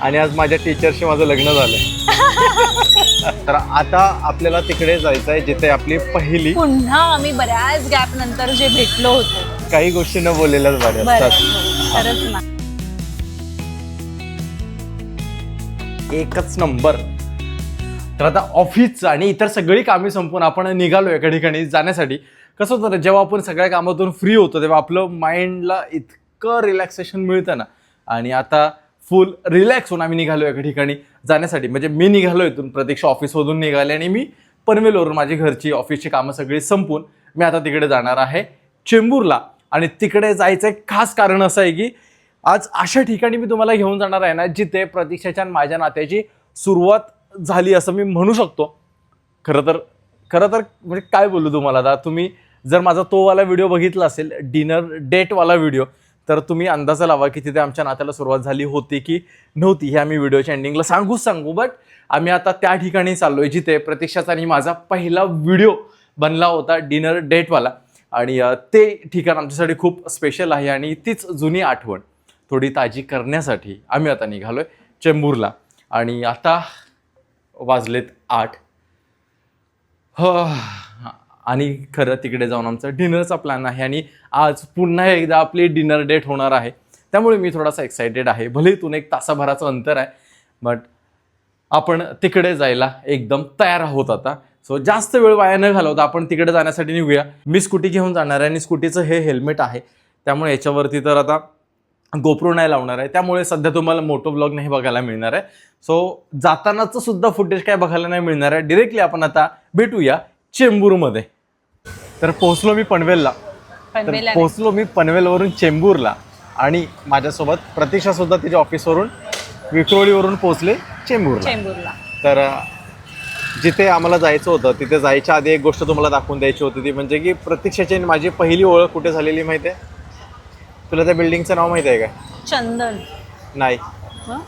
आणि आज माझ्या टीचरशी माझं लग्न झालंय. तर आता आपल्याला तिकडे जायचं आहे जिथे आपली पहिली पुन्हा आम्ही बऱ्याच गॅप नंतर जे भेटलो होतो. काही गोष्टी न बोललेल्याच बऱ्या बरं असतात खरंच ना. एकच नंबर. तर आता ऑफिस आणि इतर सगळी कामे संपून आपण निघालो एका ठिकाणी जाण्यासाठी. कसं होतं ना जेव्हा आपण सगळ्या कामातून फ्री होतो तेव्हा आपलं माइंडला इतकं रिलॅक्सेशन मिळतं ना. आणि आता फुल रिलॅक्स होऊन आम्ही निघालो एका ठिकाणी जाण्यासाठी. म्हणजे मी निघालो इथून प्रतीक्षा ऑफिसमधून निघाले आणि मी पनवेलवरून माझी घरची ऑफिसची कामं सगळी संपून मी आता तिकडे जाणार आहे चेंबूरला. आणि तिकडे जायचं एक खास कारण असं आहे की आज अशा ठिकाणी मी तुम्हाला घेऊन जाणार आहे ना जिथे प्रतीक्षाच्या आणि माझ्या नात्याची सुरुवात झाली असं मी म्हणू शकतो. खरं तर खरं तर म्हणजे काय बोलू तुम्हाला आता तुम्ही जर माझा तोवाला व्हिडिओ बघितला असेल डिनर डेटवाला व्हिडिओ तर तुम्ही अंदाजा लावा की तिथे आमच्या नात्याला सुरुवात झाली होती की नव्हती हे आम्ही व्हिडिओच्या एंडिंगला सांगूच सांगू. बट आम्ही आता त्या ठिकाणी चाललोय जिथे प्रतीक्षाचा आणि माझा पहिला व्हिडिओ बनला होता डिनर डेटवाला आणि ते ठिकाण आमच्यासाठी खूप स्पेशल आहे आणि तीच जुनी आठवण थोडी ताजी करण्यासाठी आम्ही आता निघालोय चेंबूरला. आणि आता वाजलेत आठ. ह. आणि खरं तिकडे जाऊन आमचा डिनरचा प्लॅन आहे आणि आज पुन्हा एकदा आपली डिनर डेट होणार आहे. त्यामुळे मी थोडासा एक्सायटेड आहे. भले इथून एक तासाभराचं अंतर आहे बट आपण तिकडे जायला एकदम तयार आहोत आता. सो जास्त वेळ वाया न घालवता आपण तिकडे जाण्यासाठी निघूया. मी स्कूटी घेऊन जाणार आहे आणि स्कूटीचं हे हेल्मेट आहे. त्यामुळे याच्यावरती तर आता गोप्रो नाही लावणार आहे. त्यामुळे सध्या तुम्हाला मोटो ब्लॉग नाही बघायला मिळणार आहे. सो जातानाचं सुद्धा फुटेज काय बघायला नाही मिळणार आहे. डिरेक्टली आपण आता भेटूया चेंबूरमध्ये. तर पोहोचलो मी पनवेलला. तर पोहोचलो मी पनवेलवरून चेंबूरला आणि माझ्यासोबत प्रतीक्षा सुद्धा तिच्या ऑफिसवरून विक्रोळीवरून पोहोचले चेंबूरला. चेंबूरला. तर अ, जिथे आम्हाला जायचं होतं तिथे जायच्या आधी एक गोष्ट तुम्हाला दाखवून द्यायची होती ती म्हणजे की प्रतीक्षाची आणि माझी पहिली ओळख कुठे झालेली माहिती आहे? तुला त्या बिल्डिंगचं नाव माहिती आहे का? चंदन. नाही. हं?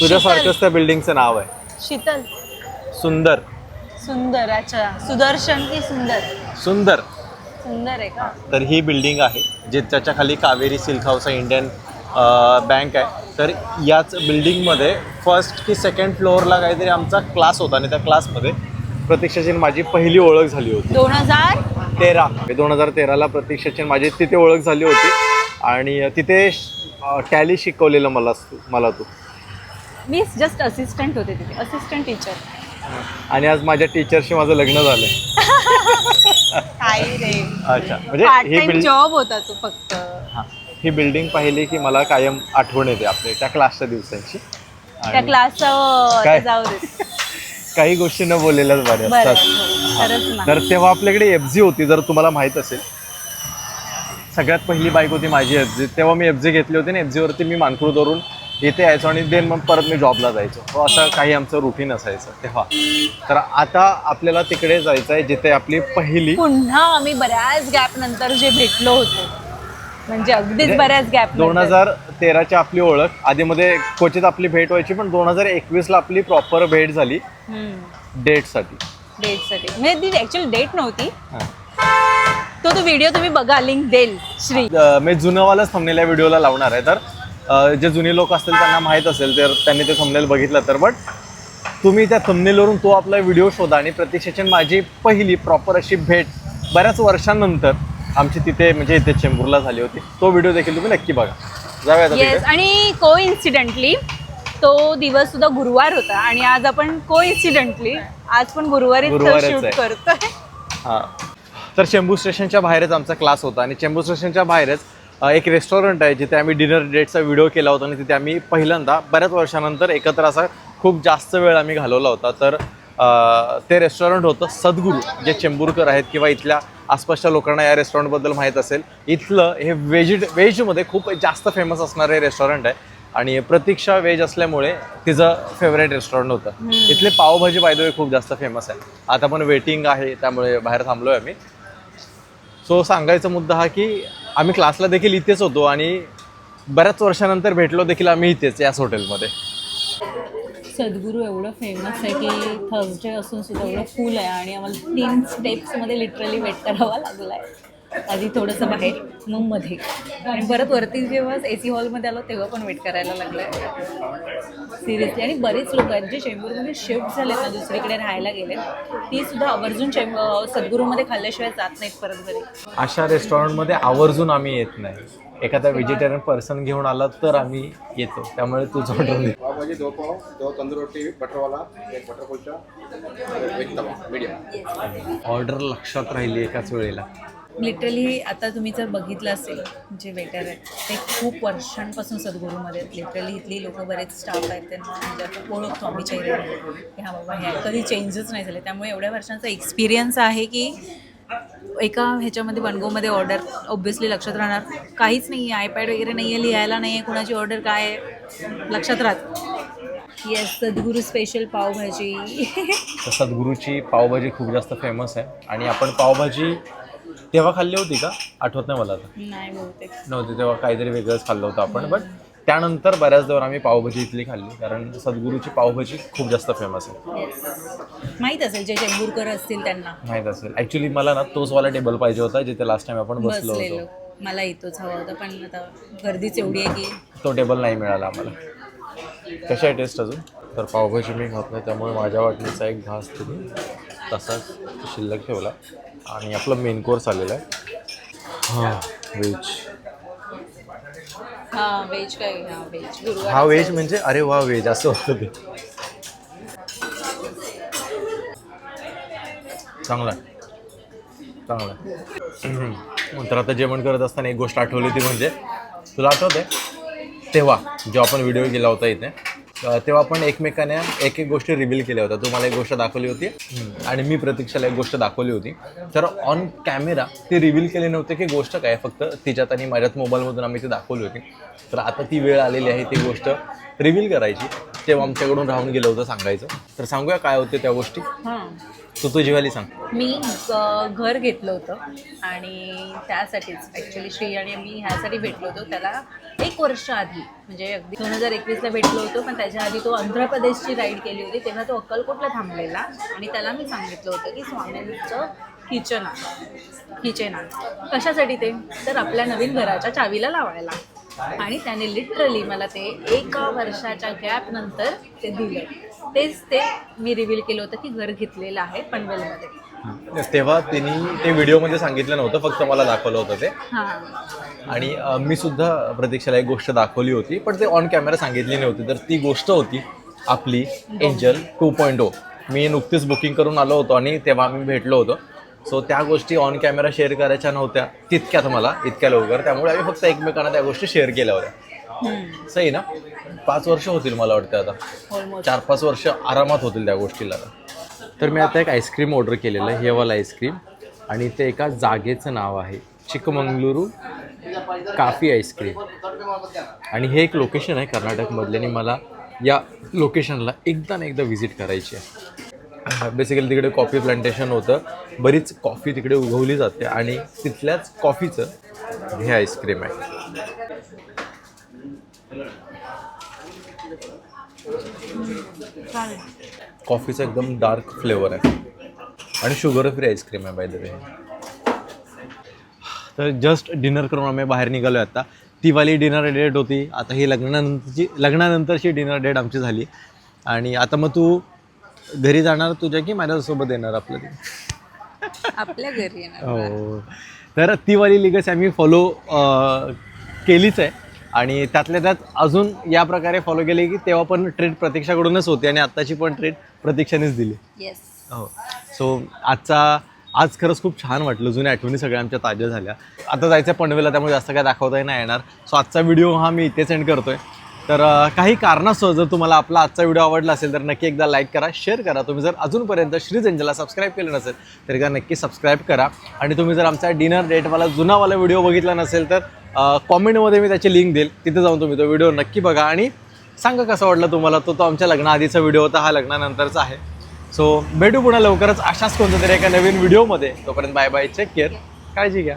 तुझ्यासारखंच त्या बिल्डिंगचं नाव आहे. शीतल. सुंदर. सुंदर अच्छा. सुदर्शन की सुंदर. सुंदर. सुंदर आहे का? तर ही बिल्डिंग आहे जे त्याच्याखाली कावेरी सिल्क हाऊस आहे इंडियन बँक आहे. तर याच बिल्डिंगमध्ये फर्स्ट की सेकंड फ्लोअरला काहीतरी आमचा क्लास होता आणि त्या क्लासमध्ये प्रतीक्षाची माझी पहिली ओळख झाली होती. दोन हजार? तेरा. दोन हजार तेराला प्रतीक्षाची माझी तिथे ओळख झाली होती. आणि तिथे टॅली शिकवलेलं मला मला तू. मी जस्ट असिस्टंट होते तिथे. असिस्टंट टीचर आणि आज माझ्या टीचरशी माझं लग्न झालंय. काय रे? अच्छा म्हणजे ही बिल्डिंग जॉब होता तू फक्त. हां ही बिल्डिंग पाहिली की मला कायम आठवण येते आपल्या त्या क्लासच्या दिवसांची. त्या आणि काय? जाऊ दे. काही गोष्टी न बोललेल्याच बऱ्या बरं असतात हो, खरंच ना. तर तेव्हा आपल्याकडे एफ जी होती जर तुम्हाला माहीत असेल. सगळ्यात पहिली बाईक होती माझी एफ जी तेव्हा मी एफ जी घेतली होती आणि एफ जीवरती मी मानखुर धरून इथे यायचो आणि देन मग परत मी जॉबला जायचो. तो असं काही आमचं रुटीन असायचं तेव्हा. तर आता आपल्याला तिकडे जायचं आहे जिथे आपली पहिली पुन्हा आम्ही बऱ्याच गॅप नंतर जे भेटलो होतो. म्हणजे अगदीच म्हणजे बऱ्याच गॅप दोन हजार तेराची आपली ओळख. आधीमध्ये क्वचित आपली भेट व्हायची पण दोन हजार एकवीसला आपली प्रॉपर भेट झाली. डेटसाठी. डेटसाठी म्हणजे ती ऍक्च्युअली डेट नव्हती. तो तो व्हिडिओ तुम्ही बघा लिंक देईल. श्री. मी जुनंवालाच थंबनेल या व्हिडिओला लावणार आहे. तर जे जुने लोक असतील त्यांना माहीत असेल तर त्यांनी ते थंबनेल बघितलं तर. बट तुम्ही त्या थंबनेलवरून तो आपला व्हिडिओ शोधा आणि प्रतीक्षाची माझी पहिली प्रॉपर अशी भेट बऱ्याच वर्षांनंतर आमची तिथे म्हणजे इथे चेंबूरला झाली होती. तो व्हिडिओ देखील तुम्ही नक्की बघा. जाऊया आणि को इन्सिडेंटली तो दिवस सुद्धा गुरुवार होता आणि आज आपण को इन्सिडेंटली आज पण आहे. करतोय. हां. तर चेंबूर स्टेशनच्या बाहेरच आमचा क्लास होता आणि चेंबूर स्टेशनच्या बाहेरच एक रेस्टॉरंट आहे जिथे आम्ही डिनर डेटचा व्हिडिओ केला होता आणि तिथे आम्ही पहिल्यांदा बऱ्याच वर्षानंतर एकत्र असा खूप जास्त वेळ आम्ही घालवला होता. तर ते रेस्टॉरंट होतं सद्गुरू जे चेंबूरकर आहेत किंवा इथल्या आसपासच्या लोकांना या रेस्टॉरंटबद्दल माहीत असेल. इथलं हे व्हेज व्हेजमध्ये खूप जास्त फेमस असणारं हे रेस्टॉरंट आहे. आणि प्रतीक्षा व्हेज असल्यामुळे तिचं फेवरेट रेस्टॉरंट होतं. इथले पावभाजी बाय द वे खूप जास्त फेमस आहे. आता पण वेटिंग आहे त्यामुळे बाहेर थांबलो आहे आम्ही. सो सांगायचा मुद्दा हा की आम्ही क्लासला देखील इथेच होतो आणि बऱ्याच वर्षानंतर भेटलो देखील आम्ही इथेच याच हॉटेलमध्ये सद्गुरू एवढं फेमस आहे की थर्सडे असून सुद्धा एवढं फुल आहे आणि आम्हाला तीन स्टेप्समध्ये लिटरली वेट करावा लागला आहे आधी थोडंसं बाहेर मग मध्ये. आणि परत वरती जेव्हा ए सी हॉलमध्ये आलो तेव्हा पण वेट करायला लागलं सिरियसली आणि बरेच लोक आहेत जे चेंबूरमध्ये शिफ्ट झाले ना दुसरीकडे राहायला गेले ती सुद्धा आवर्जून चेंब सद्गुरूमध्ये खाल्ल्याशिवाय जात नाहीत परत घरी. अशा रेस्टॉरंटमध्ये आवर्जून आम्ही येत नाही. एखादा व्हेजिटेरियन पर्सन घेऊन आला तर आम्ही येतो. त्यामुळे तूच ऑर्डर दे. भाजी दो पाव दो तंदूर रोटी बटर वाला एक बटर कुलचा मीडियम ऑर्डर लक्षात राहिली एकाच वेळेला. लिटरली आता तुम्ही जर बघितलं असेल जे वेटर आहेत ते खूप वर्षांपासून सद्गुरूमध्ये आहेत. लिटरली इथली लोक बरेच स्टाफ आहेत त्यांना म्हणजे ओळखतो आम्ही चेहऱ्याने की हा बाबा हे कधी चेंजेस नाही झाले. त्यामुळे एवढ्या वर्षांचा एक्सपिरियन्स आहे की एका ह्याच्यामध्ये वनगोमध्ये ऑर्डर ऑब्व्हियसली लक्षात राहणार. काहीच नाही आहे आयपॅड वगैरे नाही आहे लिहायला नाही आहे कुणाची ऑर्डर काय लक्षात राहत. येस सद्गुरू स्पेशल पावभाजी. सद्गुरूची पावभाजी खूप जास्त फेमस आहे. आणि आपण पावभाजी तेव्हा खाल्ली होती का? आठवत नाही मला आता. नाही बहुतेक. नव्हती तेव्हा काहीतरी वेगळंच खाल्लं होतं आपण बट त्यानंतर बऱ्याच दिवस आम्ही पावभाजी इथली खाल्ली कारण सद्गुरूची पावभाजी खूप जास्त फेमस आहे. माहीत असेल जे चेंबूरकर असतील त्यांना. माहीत असेल. ॲक्च्युली मला ना तोच वाला टेबल पाहिजे होता जिथे लास्ट टाइम आपण बसलो बसलेलो. होतो मला येतोच हवा होता पण आता गर्दीच एवढी आहे की तो टेबल नाही मिळाला आम्हाला. कशी आहे टेस्ट अजून? तर पावभाजी मी खात नाही त्यामुळे माझ्या वाटणीचा एक घास तुम्ही तसाच शिल्लक ठेवला. आणि आपलं मेन कोर्स आलेला आहे. हां. व्हेज हा व्हेज हा हा म्हणजे अरे वा व्हेज असं होतं ते. चांगला आहे. चांगला. तर आता जेवण करत असताना एक गोष्ट आठवली ती म्हणजे तुला आठवते तेव्हा जेव्हा आपण व्हिडिओ केला होता इथे तेव्हा आपण एकमेकांना एक एक गोष्टी रिव्हील केल्या होत्या. तू मला एक गोष्ट दाखवली होती आणि मी प्रतीक्षाला एक गोष्ट दाखवली होती. तर ऑन कॅमेरा ती रिव्हील केली नव्हते की गोष्ट काय फक्त तिच्यात आणि माझ्यात मोबाईलमधून आम्ही ती दाखवली होती. तर आता ती वेळ आलेली आहे ती गोष्ट रिव्हील करायची. तेव्हा आमच्याकडून राहून गेलं होतं सांगायचं. तर सांगूया काय होते त्या गोष्टी. हां. तू तुझी वाली सांग. मी घर घेतलं होतं आणि त्यासाठीच ॲक्च्युली श्री आणि मी ह्यासाठी भेटलो होतो. त्याला एक वर्ष आधी म्हणजे अगदी दोन हजार एकवीसला भेटलो होतो पण त्याच्या आधी तो आंध्र प्रदेशची राईड केली होती. तेव्हा तो अक्कलकोटला थांबलेला आणि त्याला मी सांगितलं होतं की स्वामींचं किचन आहे किचन आहे कशासाठी ते? तर आपल्या नवीन घराच्या चावीला लावायला. आणि त्याने लिटरली मला ते एका वर्षाच्या गॅप नंतर ते दिलं. तेच ते मी रिव्हील केलं होतं की घर घेतलेलं आहे पनवेलमध्ये. तेव्हा तिने ते व्हिडिओमध्ये सांगितलं नव्हतं फक्त मला दाखवलं होतं ते. आणि मी सुद्धा प्रतीक्षाला एक गोष्ट दाखवली होती पण ते ऑन कॅमेरा सांगितली नव्हती. तर ती गोष्ट होती आपली एंजल टू पॉईंट ओ मी नुकतीच बुकिंग करून आलो होतो आणि तेव्हा आम्ही भेटलो होतो. सो त्या गोष्टी ऑन कॅमेरा शेअर करायच्या नव्हत्या. तितक्यात मला इतक्या लवकर. त्यामुळे आम्ही फक्त एकमेकांना त्या गोष्टी शेअर केल्या होत्या. सही ना? पाच वर्ष होतील मला वाटतं आता. चार पाच वर्ष आरामात होतील त्या गोष्टीला आता. तर मी आता एक आईस्क्रीम ऑर्डर केलेलं आहे हे वाला आईस्क्रीम आणि ते एका जागेचं नाव आहे. चिकमंगलुरू काफी आईस्क्रीम आणि हे एक लोकेशन आहे कर्नाटकमधले आणि मला या लोकेशनला एकदा ना एकदा व्हिजिट करायची आहे. बेसिकली तिकडे कॉफी प्लांटेशन होतं. बरीच कॉफी तिकडे उगवली जाते आणि तिथल्याच कॉफीचं हे आईस्क्रीम आहे. कॉफीचा एकदम डार्क फ्लेवर आहे. आणि शुगर फ्री आईस्क्रीम आहे बाय द वे तर जस्ट डिनर करून आम्ही बाहेर निघालो आता. ती वाली डिनर डेट होती. आता ही लग्नानंतरची लग्नानंतरची डिनर डेट आमची झाली. आणि आता मग तू घरी जाणार तुझ्या की माझ्यासोबत येणार आपलं ते? आपल्या घरी येणार. हो. तर ती वाली लिगस आम्ही फॉलो केलीच आहे. आणि त्यातल्या त्यात अजून या प्रकारे फॉलो केली की तेव्हा पण ट्रेड प्रतीक्षाकडूनच होती आणि आत्ताची पण ट्रेड प्रतीक्षानेच दिली. येस हो. सो आजचा आज खरंच खूप छान वाटलं. जुन्या आठवणी सगळ्या आमच्या ताज्या झाल्या. आता जायचं आहे पनवेलला त्यामुळे जास्त काय दाखवताही नाही येणार. सो आजचा व्हिडिओ हा मी इथे सेंड करतोय. तर काही कारणास्तव जर तुम्हाला आपला आजचा व्हिडिओ आवडला असेल तर नक्की एकदा लाईक करा शेअर करा. तुम्ही जर अजूनपर्यंत श्रीजंजला सबस्क्राईब केलं नसेल तर एकदा नक्की सबस्क्राईब करा. आणि तुम्ही जर आमचा डिनर डेटवाला जुनावाला व्हिडिओ बघितला नसेल तर कॉमेंटमध्ये मी त्याची लिंक देईल. तिथे जाऊन तुम्ही तो व्हिडिओ नक्की बघा. आणि सांगा कसा वाटला तुम्हाला तो तो आमच्या लग्नाआधीचा व्हिडिओ होता हा लग्नानंतरचा आहे. सो भेटू पुन्हा लवकरच. अशाच कोणत्या तरी एका नवीन व्हिडिओमध्ये. तोपर्यंत बाय बाय चेक केअर काळजी घ्या.